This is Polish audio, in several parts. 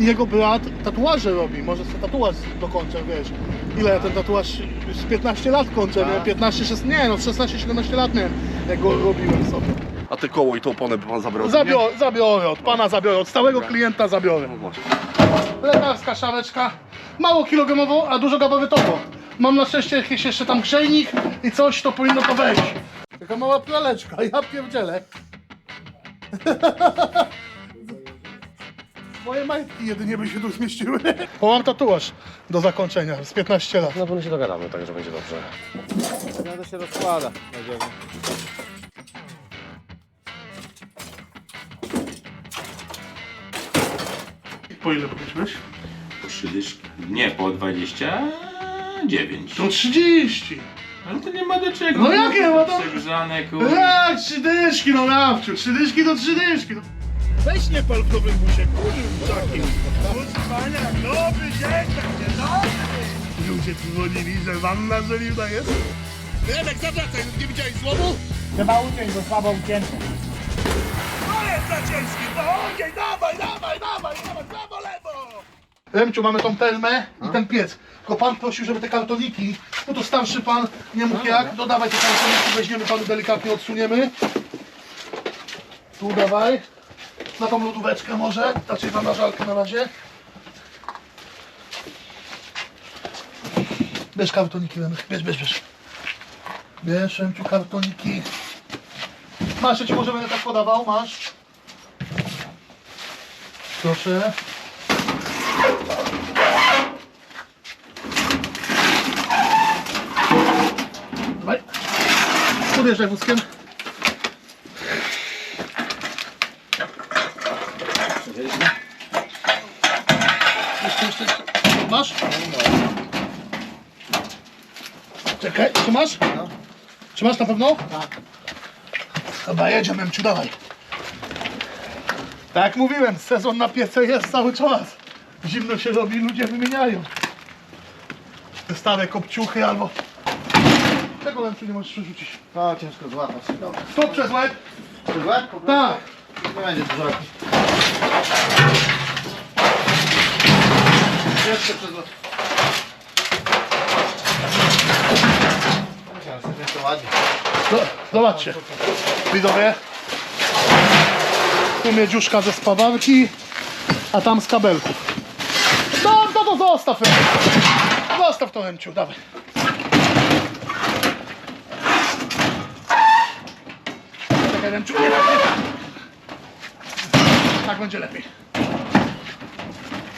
i jego brat tatuaże robi. Może sobie tatuaż dokończę, wiesz. Ile ja ten tatuaż z 15 lat kończę, nie? 15, 16, nie no, 16-17 lat miałem, jak go robiłem sobie. A te koło i tą oponę by pan zabrał? Zabiorę, zabiorę, od pana zabiorę, od stałego klienta zabiorę. No właśnie. Lekarska szareczka, mało kilogramowo, a dużo gabarytowo. Mam na szczęście jakiś jeszcze tam grzejnik i coś, to powinno to wejść. Taka mała praleczka, ja pierdzielę. Moje majtki jedynie by się tu zmieściły. Bo mam tatuaż do zakończenia z 15 lat. Na pewno się dogadamy, tak że będzie dobrze. No to się rozkłada. Będziemy. Po ile powiedziałeś? Po 3 dyszki. Nie, po 29. To 30. Ale to nie ma do czego. No jakie ma to- Przegrzane, kurde. Jak trzy dyszki, no nawciu, trzy dyszki to trzy dyszki. No. Weź nie pal w nowym busie, kurwa takim. Uspania, nowy dzień, będzie dobry. Ludzie dzwonili, że wanna żeliwna jest. Remek, zawracaj, nie widziałeś złomu? Trzeba uciąć, bo słabo ucięte. To jest za ciężki, to ogień, dawaj, dawaj, dawaj, dawaj, prawo, lewo. Remciu, mamy tą telmę i ten piec. Tylko pan prosił, żeby te kartoniki, no to starszy pan nie mógł jak, dodawaj te kartoniki, weźmiemy panu delikatnie, odsuniemy. Tu dawaj. Na tą lodóweczkę może, znaczy na nażalkę na razie. Bierz kartoniki, Remek, bierz, bierz, bierz. Bierz, Remciu, kartoniki. Masz, ja ci może będę tak podawał, masz. Proszę. Dawaj. Podjeżdżaj wózkiem. Jeszcze, jeszcze. Masz? Czekaj, czy masz? Czy masz na pewno? Tak. Chyba jedziemy, Memciu, dawaj. Tak jak mówiłem, sezon na piece jest cały czas. Zimno się robi, ludzie wymieniają. Te stare kopciuchy albo... Czego Memciu nie możesz przerzucić? O, ciężko złapać. Tu przez łeb? Przez łeb? Tak. Nie będzie dużo. Jeszcze przez łeb. Musiałem sobie jeszcze ładnie. No, zobaczcie. Widzowie. Tu miedziuszka ze spawarki, a tam z kabelków. No, no to zostaw. Zostaw to, Remciu, dawaj. Czekaj, Remciu, nie, nie. Tak będzie lepiej.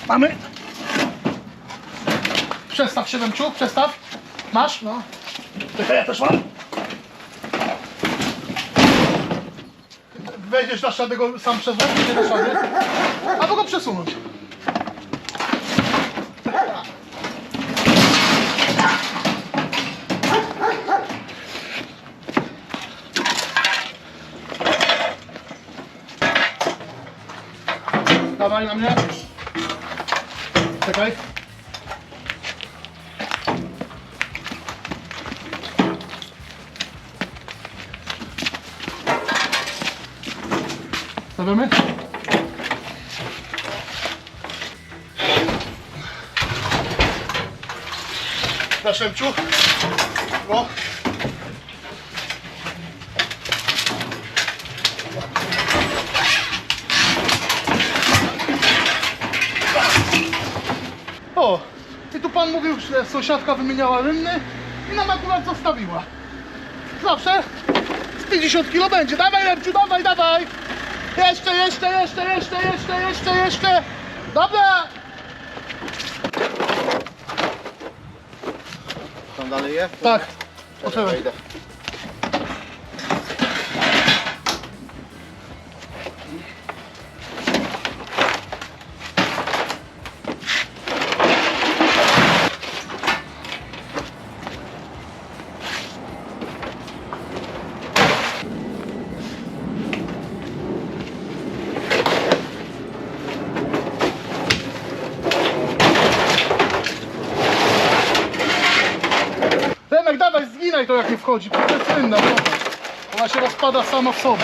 Mamy. Przestaw się, Remciu, przestaw. Masz? No. Czekaj, ja też mam. Wejdziesz dasz radę go sam łeb, nie dasz? Albo go przesunąć. Dawaj na mnie. Czekaj. Stawiamy? Na szemciu. O. O, i tu pan mówił, że sąsiadka wymieniała rynny i nam akurat zostawiła. Zawsze z 50 kilo będzie. Dawaj, Lepciu, dawaj, dawaj! Jeszcze, jeszcze, jeszcze, jeszcze, jeszcze, jeszcze, jeszcze! Dobra! Tam dalej je? Tak, poczekaj. wchodzi, płynna, zobacz. Ona się rozpada sama w sobie.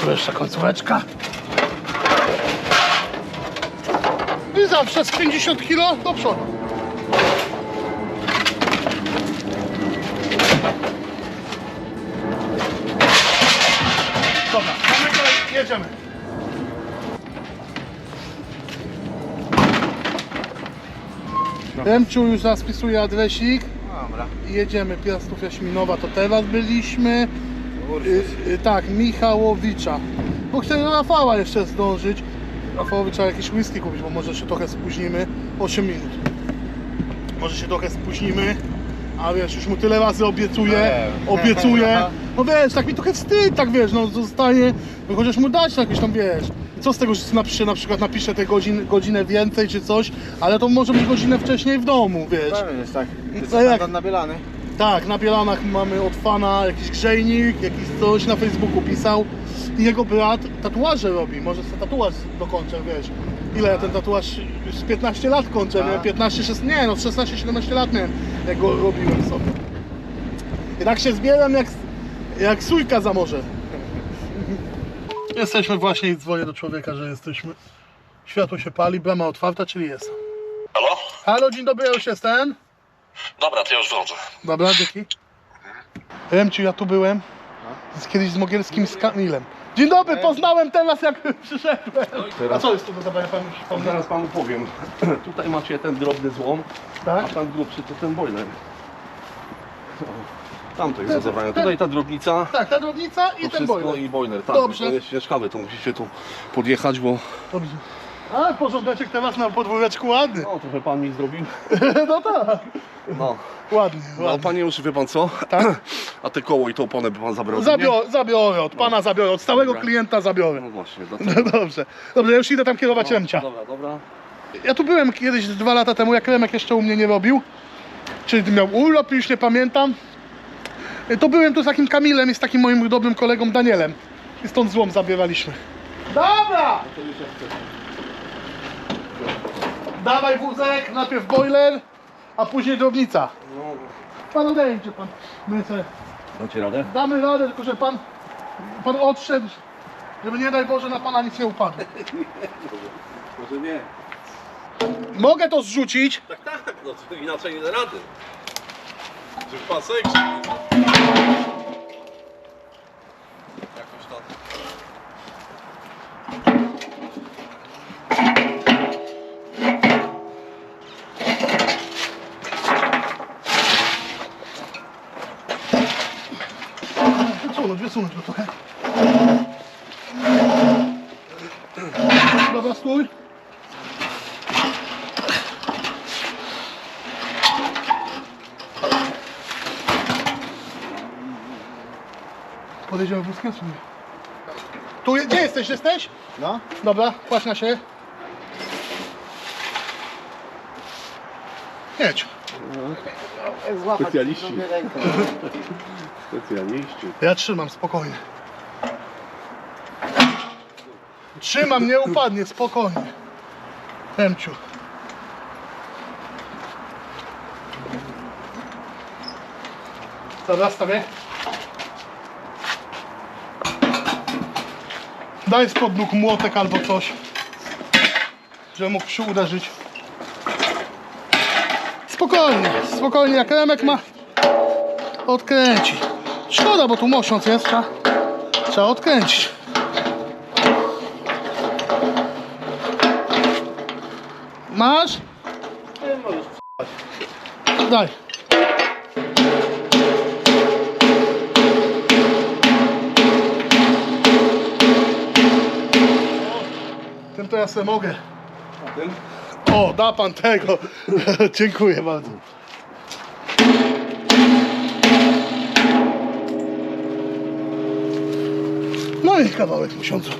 Tu jeszcze końcóweczka. I zawsze z 50 kg do przodu. Jedziemy. Remciu już zaspisuje adresik Dobra. i jedziemy. Piastów Jaśminowa to teraz byliśmy. Y, y, tak, Michałowicza. Bo chcę Rafała jeszcze zdążyć. Rafałowi trzeba jakieś whisky kupić, bo może się trochę spóźnimy. 8 minut. Może się trochę spóźnimy. A wiesz, już mu tyle razy obiecuję, No obiecuję. No wiesz, tak mi trochę wstyd, tak wiesz, no zostanie, no chociaż mu dać jakieś tam, wiesz. Co z tego, że napiszę, na przykład napiszę te godzin, godzinę więcej czy coś, ale to może być godzinę wcześniej w domu, wiesz. Pewnie jest tak. Jest No jak? standard nabielany. Tak, na Bielanach mamy od fana jakiś grzejnik, jakiś coś na Facebooku pisał. I jego brat tatuaże robi, może sobie tatuaż dokończę, wiesz. Ile ja ten tatuaż już z 15 lat kończę, A. miałem 15, 16, nie no 16-17 lat miałem, jak go robiłem sobie. I tak się zbieram jak, jak sójka za morze. Jesteśmy właśnie i dzwonię do człowieka, że jesteśmy. Światło się pali, brama otwarta, czyli jest. Halo? Halo, dzień dobry, ja już jestem. Dobra, to ja już wchodzę. Dobra, dzięki. Remciu, ja tu byłem. Z, kiedyś z Mogielskim z Kamilem. Dzień dobry, poznałem teraz jak przyszedłem. A co jest tu do zabrania panu przypomnę? Zaraz panu powiem. Tutaj macie ten drobny złom, a Tak? tam grubszy to ten boiler. Tam to jest do zabrania. Tutaj ta drobnica. Tak, ta drobnica i To ten wszystko boiler. i boiler. Tak, Dobrze. to jest ciężkawy, to musicie tu podjechać, bo Dobrze. A, porządeczek teraz na podwóreczku ładny. no, trochę pan mi zrobił. No tak, No, ładnie, no panie już wie pan co? Tak? A te koło i tą oponę by pan zabrał? nie? Zabiorę, zabiorę, od pana zabiorę, od stałego Dobra. klienta zabiorę. No właśnie, No dobrze, dobrze, ja już idę tam kierować Remcia. Dobra, dobra. Ja tu byłem kiedyś dwa lata temu, jak Remek jeszcze u mnie nie robił. Czyli miał urlop, już nie pamiętam. To byłem tu z takim Kamilem i z takim moim dobrym kolegą Danielem. I stąd złom zabieraliśmy. Dobra! Dawaj wózek, najpierw boiler, a później drobnica. No, Pan odejdzie pan. My sobie dacie radę? damy radę, tylko że pan, pan odszedł, żeby nie daj Boże na pana nic nie upadło. Może nie. Mogę to zrzucić, Tak, tak, no to inaczej nie da rady. Sobie Jakoś tam. Wysunąć, wysunąć go trochę. Dobra, stój. Podejdziemy wózkiem sobie. Tu, je- gdzie jesteś? Jesteś? No. Dobra, kładź na się. Jedź. Specjaliści. Specjaliści. Ja trzymam, spokojnie. Trzymam, nie upadnie, spokojnie. Temciu. Dobra, stawię. Daj spod nóg młotek albo coś, żeby mógł przy uderzyć. Spokojnie, spokojnie, jak Remek ma odkręci. Szkoda, bo tu mosiąc jest, trzeba, trzeba odkręcić. Masz? Daj. Tym to ja sobie mogę. O, da pan tego. Dziękuję bardzo. No i kawałek miesiąca.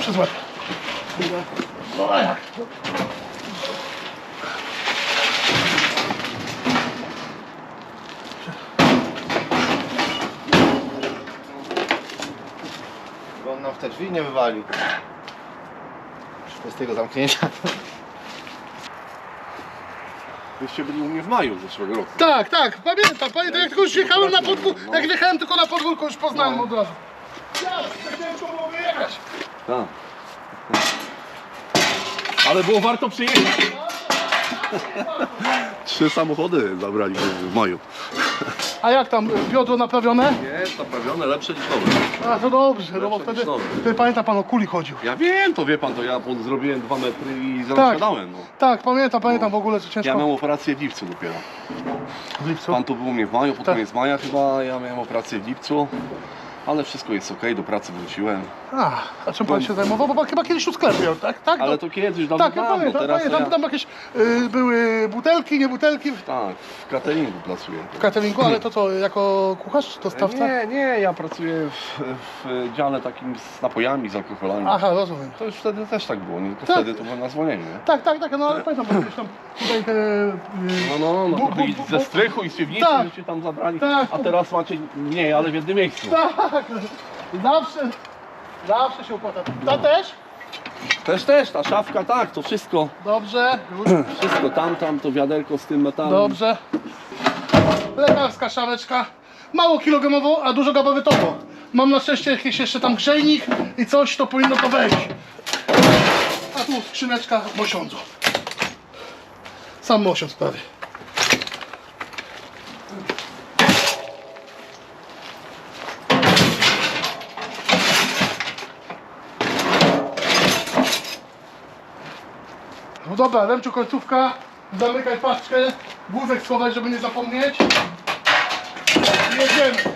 Przez łeb. No jak? W te drzwi nie wywalił. Bez tego zamknięcia. Wyście byli u mnie w maju zeszłego roku. Tak, tak, pamiętam, pamiętam, jak tylko już wjechałem na podwórko, No. jak wjechałem tylko na podwórko, już poznałem od razu. Ja, tak ciężko było wyjechać. Tak. Ale było warto przyjechać. Trzy samochody zabrali w maju. A jak tam, biodro naprawione? Jest naprawione, lepsze niż nowe. A, to dobrze, no bo wtedy, wtedy pamięta pan o kuli chodził. Ja wiem, to wie pan, to ja zrobiłem dwa metry i Tak. zasiadałem. No. Tak, pamiętam, pamiętam w ogóle, co ciężko. Ja miałem operację w lipcu dopiero. w lipcu. Pan tu był u mnie w maju, pod Tak. koniec maja chyba, ja miałem operację w lipcu. Ale wszystko jest ok, do pracy wróciłem. A, a czym pan się zajmował? Bo pan chyba kiedyś tu sklep miał, tak? tak? Ale No, to kiedyś, dawno tak, ja dawno, pamiętam, teraz pamiętam, ja, tam jakieś y, były butelki, nie butelki w Tak, w cateringu pracuję. cateringu, ale to co, jako kucharz dostawca? Nie, nie, ja pracuję w, w dziale takim z napojami, z alkoholami. Aha, rozumiem. To już wtedy też tak było, nie tylko Tak. wtedy to było na zwolnieniu, nie? Tak, tak, tak, no ale pamiętam, bo gdzieś tam tutaj te... y, No, no, no, Bu- to bu- i bu- ze bu- strychu i z piwnicy Tak. tam zabrali, Tak. a teraz macie mniej, ale w jednym miejscu. Tak, zawsze, zawsze się opłaca. Ta też? Też, też, ta szafka, tak, to wszystko, Dobrze, już, wszystko tam, tam, to wiaderko z tym metalem. dobrze. Lekarska szaweczka, mało kilogramowo, a dużo gabarytowo. Mam na szczęście jakiś jeszcze tam grzejnik i coś, to powinno to wejść. A tu skrzyneczka mosiądzu. Sam mosiądz prawie. No dobra, Remciu końcówka, zamykaj paczkę, wózek schować, żeby nie zapomnieć. I Jedziemy.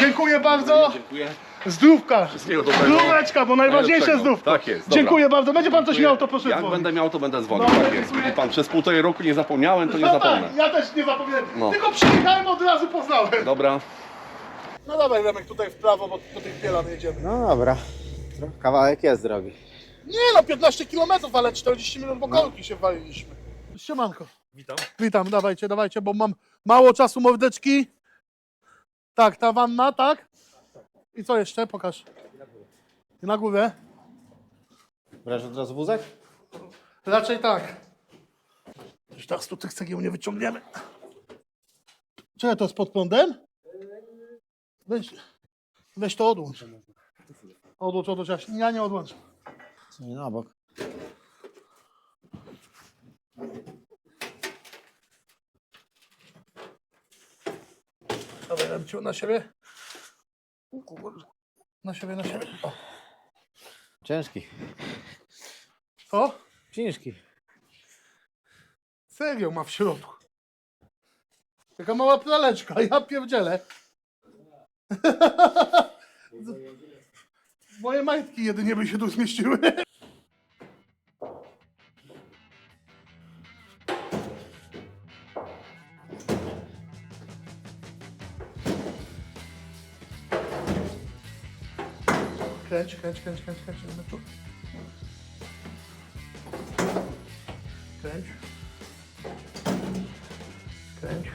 Dziękuję bardzo. Dziękuję. Zdrówka. Wszystkiego dobrego. Zdróweczka, bo najważniejsze Najlepszego. zdrówka. Tak jest, dobra. Dziękuję bardzo. Będzie pan coś miał, to proszę Jak dzwonić. będę miał, to będę dzwonił, Dobra, tak jest. dziękuję. Wie pan, przez półtorej roku nie zapomniałem, to nie No zapomnę. tak, ja też nie zapomniałem. No. Tylko przyjechałem od razu poznałem. Dobra. No dawaj Remek tutaj w prawo, bo po tych Bielan jedziemy. No dobra. Kawałek jest drogi. Nie no, 15 km, ale 40 minut, bo kolki się waliliśmy. Siemanko. Witam. Witam, dawajcie, dawajcie, bo mam mało czasu, mordeczki. Tak, ta wanna, tak? I co jeszcze? Pokaż. I na górę? Brać od razu wózek? Raczej tak. Już teraz tu tych cegieł nie wyciągniemy. Czekaj, to jest pod prądem? Weź, weź to odłącz. Odłącz, odłącz, ja, ja nie odłączę. Nie na bok. Dawaj, Remciu, na siebie. U kurde. Na siebie, na siebie. O. Ciężki. o, Ciężki. cegieł ma w środku. Taka mała praleczka, ja pierdzielę. Moje majtki jedynie by się tu zmieściły. Kręć, kręć, kręć, kręć, kręć. Remeciu. Kręć. Kręć.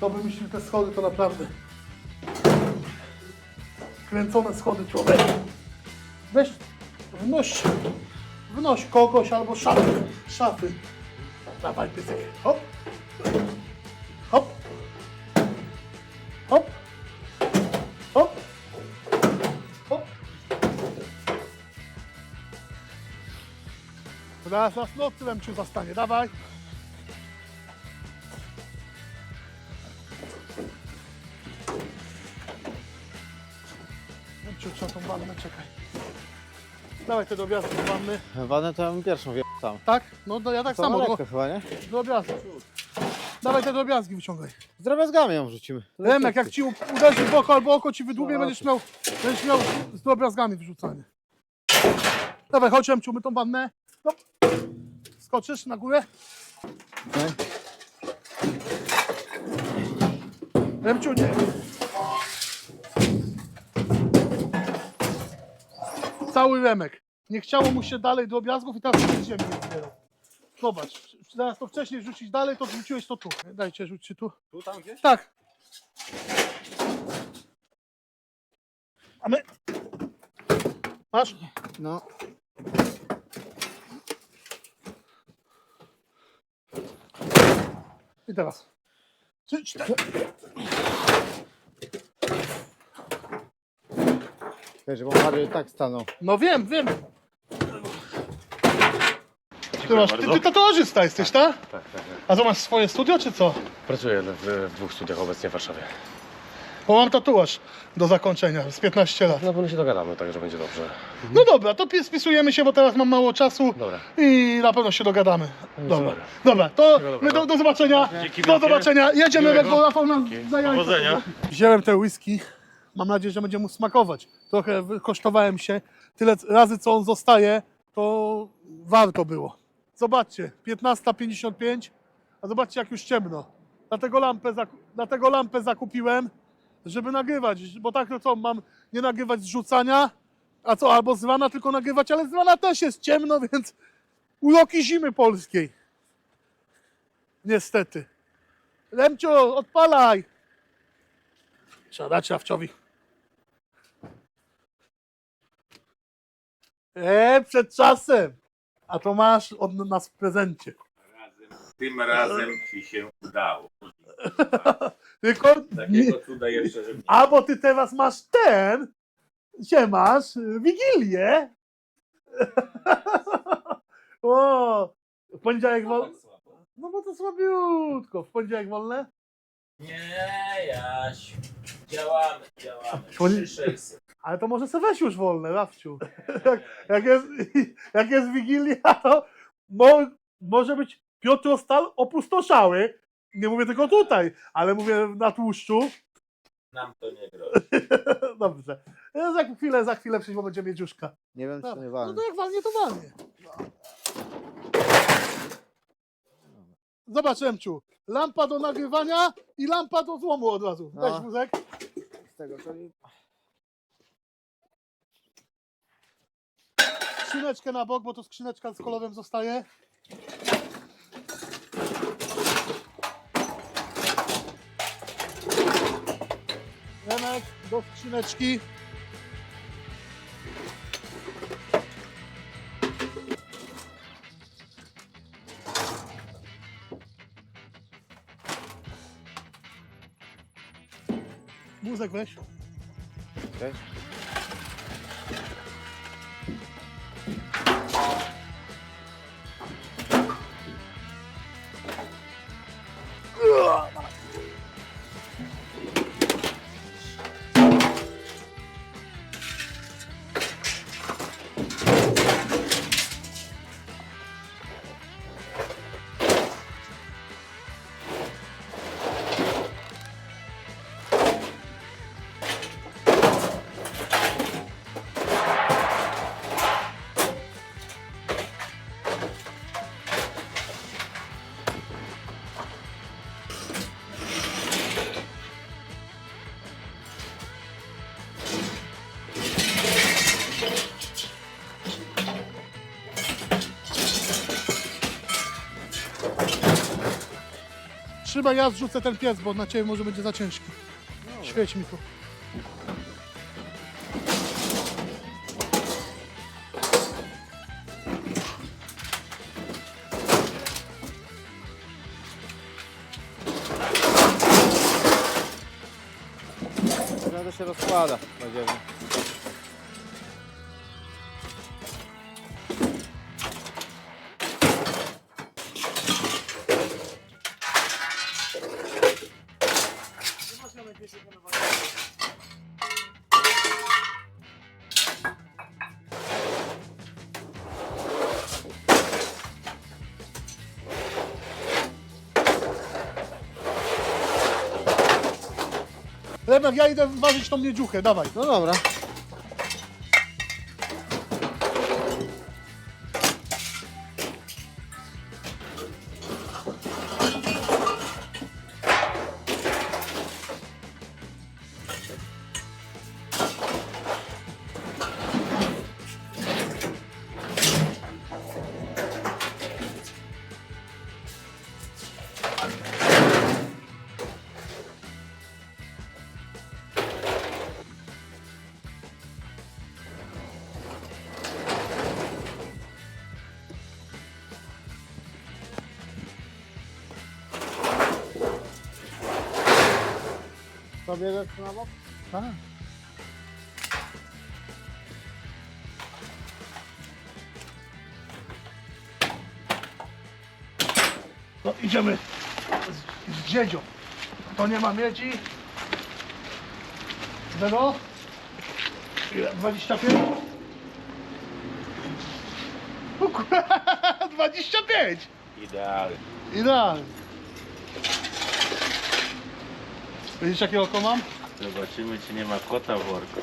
To by myślił te schody to naprawdę. Kręcone schody człowiek. Weź, wnoś, wnoś kogoś albo szafy. Szafy. Dawaj pysyk. Hop. Hop. Zaraz nas no tyłem cię zastanie. Dawaj. Ciu, trzeba tą wannę, czekaj. Dawaj te drobiazgi z wanny. Wanę to ja bym pierwszą wjechał tam. Tak? No to ja tak samo, lekko chyba, nie? drobiazgi. Dawaj te drobiazgi wyciągaj. Z drobiazgami ją wrzucimy. Remek, jak ci uderzy w oko albo oko ci wydłubie, będziesz miał, będziesz miał z drobiazgami wyrzucanie. Dawaj, chodź Remciu, my tą wannę. Skoczysz na górę? Okej. Remciu, nie. Cały Remek. Nie chciało mu się dalej drobiazgów i teraz z ziemi je zbierał. Zobacz, zaraz to wcześniej rzucić dalej, to rzuciłeś to tu. Dajcie, rzućcie tu. Tu tam gdzieś? Tak. A my... Masz? No. I teraz. Trzy, cztery. Żeby on bardziej tak stanął. No wiem, wiem. Ty, masz, ty, ty tatuażysta jesteś, tak? Tak, tak. A co, masz swoje studio, czy co? Pracuję w, w dwóch studiach obecnie w Warszawie. Bo mam tatuaż do zakończenia, z 15 lat. Na pewno się dogadamy, także będzie dobrze. No dobra, to pis- spisujemy się, bo teraz mam mało czasu Dobra. i na pewno się dogadamy. Dobra, super. dobra to my do, do zobaczenia. Dzięki Do wielkie. zobaczenia. Jedziemy, jak Miłego. bo Rafał nam. Powodzenia. Wziąłem te whisky. Mam nadzieję, że będzie mu smakować. Trochę kosztowałem się. Tyle razy, co on zostaje, to warto było. Zobaczcie, 15.55, a zobaczcie, jak już ciemno. Dlatego lampę, zaku- dlatego lampę zakupiłem, żeby nagrywać, bo tak to co, mam nie nagrywać z rzucania, a co, albo z rana tylko nagrywać, ale z rana też jest ciemno, więc uroki zimy polskiej. Niestety. Remcio, odpalaj! Trzeba dać Rafciowi. Eee, przed czasem! A to masz od nas w prezencie. Tym razem ci się udało. Tylko Takiego cuda jeszcze, że A bo ty teraz masz ten, gdzie masz y, Wigilię. o, w poniedziałek wolne. No bo to słabiutko. W poniedziałek wolne? Nie, Jaś. Działamy, działamy. Poni- 3600. Ale to może se weź już wolne, Rafciu. jak, jak, jest, jak jest Wigilia, to mo, może być Piotrostal opustoszały. Nie mówię tylko tutaj, ale mówię na tłuszczu. Nam to nie grozi. Dobrze. E, Za chwilę, za chwilę przyjdzie, bo będzie miedziuszka. Nie wiem, czy to Dobra. nie No to jak walnie, to walnie. Zobacz, Remciu. Lampa do nagrywania i lampa do złomu od razu. No. Weź wózek. Z tego, czyli... Skrzyneczkę na bok, bo to skrzyneczka z kolorem zostaje. Remek do skrzyneczki. Wózek weź. Okej. Trzymaj, ja zrzucę ten piec, bo na ciebie może będzie za ciężki. Świeć mi tu. To się rozkłada. Będziemy. Ja idę ważyć tą miedziuchę, dawaj. No dobra. To bierzesz na bok? Tak. No idziemy z, z dziedzią. To nie ma miedzi. Zero. Ile? 25? O kurwa, 25! Idealnie. Idealnie. Widzisz jakie oko mam? Zobaczymy, czy nie ma kota w worku.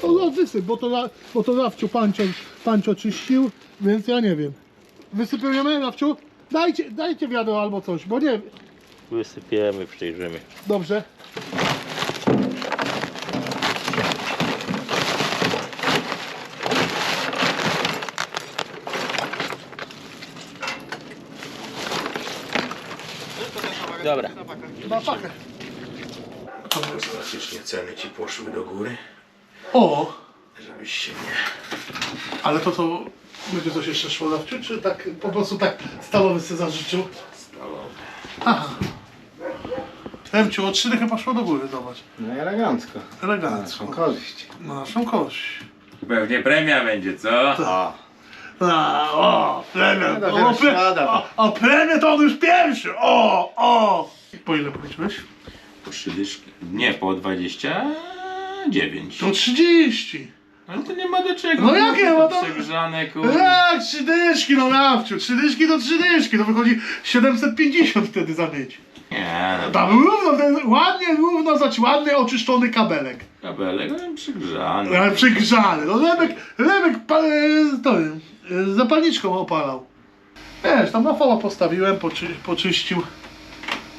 To no, wysyp, bo to, na- bo to Rawciu pancio, pancio czyścił, więc ja nie wiem. Wysypujemy, Rawciu? Dajcie, dajcie wiadro albo coś, bo nie Wysypiemy, przejrzymy. Dobrze. Dobra. Pakę. Drastycznie ceny ci poszły do góry, O, żebyś się nie... ale to co, będzie coś jeszcze szło Rawciu, czy tak po prostu tak stalowy sobie zażyczył? Stalowy. Aha. Remciu, o trzy dychy poszło do góry, zobacz. No i elegancko. Elegancko. korzyść. Na naszą kość. Pewnie premia będzie, co? A, A, o, premię, No, o, dopiero pre, ślada. o, o, premię to on już pierwszy, o, o. Po ile policzyłeś? Po trzy dyszki. Nie, po 29. To 30. Ale to nie ma do czego. No jakie ma to- Przegrzane, kurde. Jak trzy dyszki, no Rawciu, trzy dyszki to trzy dyszki, to wychodzi 750 wtedy za mieć. Nie, no Tam równo, ten, ładnie, równo, znaczy ładny, oczyszczony kabelek. kabelek, ale przegrzany. Ale przygrzany, no Remek pa, e, to, e, zapalniczką opalał. Wiesz, tam na foła postawiłem, poczy, poczyścił.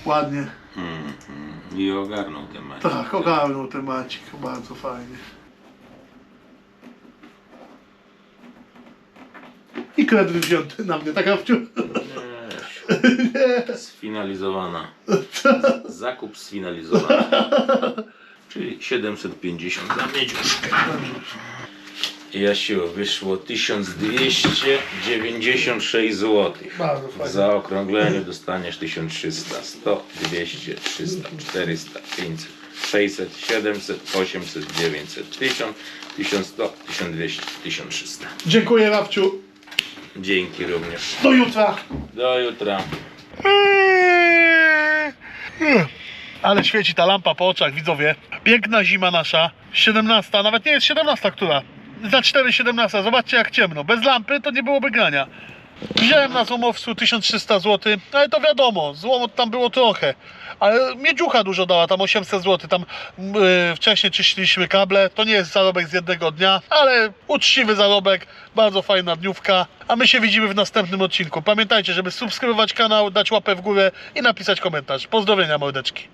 Ładnie. Mhm. I ogarnął temat. Tak, ogarnął temacik, bardzo fajnie. I kredyt wzięty na mnie, tak Rawciu? Sfinalizowana. Zakup sfinalizowany. Czyli 750 za miedziuszkę. Jasiu, wyszło 1296 zł. Bardzo W fajnie. zaokrągleniu dostaniesz 1300, 100, 200, 300, 400, 500, 600, 700, 800, 900, 1000, 1100, 1200, 1300. Dziękuję Rawciu. Dzięki również. Do jutra. Do jutra. Ale świeci ta lampa po oczach, widzowie. Piękna zima nasza. 17, nawet nie jest 17, która? Za 4,17. Zobaczcie jak ciemno. Bez lampy to nie byłoby grania. Wziąłem na złomowcu 1300 zł, ale to wiadomo, złomu tam było trochę. Ale miedziucha dużo dała, tam 800 zł. Tam yy, wcześniej czyściliśmy kable. To nie jest zarobek z jednego dnia, ale uczciwy zarobek, bardzo fajna dniówka. A my się widzimy w następnym odcinku. Pamiętajcie, żeby subskrybować kanał, dać łapę w górę i napisać komentarz. Pozdrowienia mordeczki.